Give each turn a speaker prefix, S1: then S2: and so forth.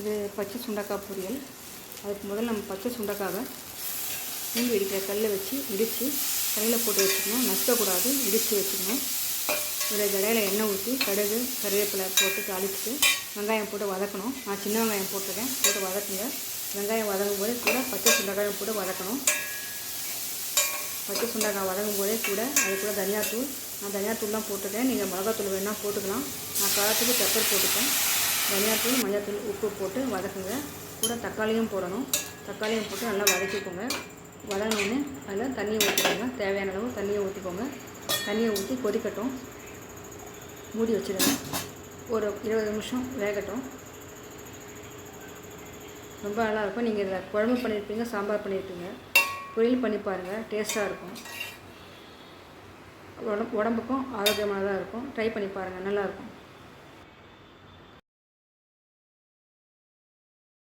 S1: இது பச்சை சுண்டக்காய் பொரியல். அதுக்கு முதல்ல நம்ம பச்சை சுண்டக்காவை பூண்டு இடிக்கிற கல்லை வச்சு இடித்து கடையில் போட்டு வச்சுக்கணும். நசுக்கக்கூடாது இடித்து வச்சுக்கணும். ஒரு கடையில் எண்ணெய் ஊற்றி கடுகு கருவேப்பிலை போட்டு தாளிச்சிட்டு வெங்காயம் போட்டு வதக்கணும். நான் சின்ன வெங்காயம் போட்டிருக்கேன். போட்டு வதக்குங்க. வெங்காயம் வதங்கும் போதே கூட பச்சை சுண்டக்காயும் போட்டு வதக்கணும். பச்சை சுண்டக்காய் வதங்கும் போதே கூட அது கூட தனியாத்தூள். நான் தனியாத்தூள்லாம் போட்டுருக்கேன். நீங்கள் மிளகாத்தூள் வேணால் போட்டுக்கலாம். நான் காரத்துக்கு பெப்பர் போட்டுப்பேன். தனியாத்தூள் மஞ்சத்தூள் உப்பு போட்டு வதக்குங்க. கூட தக்காளியும் போடணும். தக்காளியும் போட்டு நல்லா வதக்கிக்கோங்க. வதங்கினோடனே அதில் தண்ணியை ஊற்றிக்கோங்க. தேவையான அளவு தண்ணியை ஊற்றிக்கோங்க. தண்ணியை ஊற்றி கொதிக்கட்டும். மூடி வச்சுடுங்க. ஒரு இருபது நிமிஷம் வேகட்டும். ரொம்ப நல்லாயிருக்கும் நீங்கள் இதில் குழம்பு பண்ணியிருப்பீங்க சாம்பார் பண்ணியிருப்பீங்க. பொரியல் பண்ணி பாருங்கள் டேஸ்ட்டாக இருக்கும். உடம்பு உடம்புக்கும் ஆரோக்கியமானதாக இருக்கும். ட்ரை பண்ணி பாருங்கள் நல்லாயிருக்கும்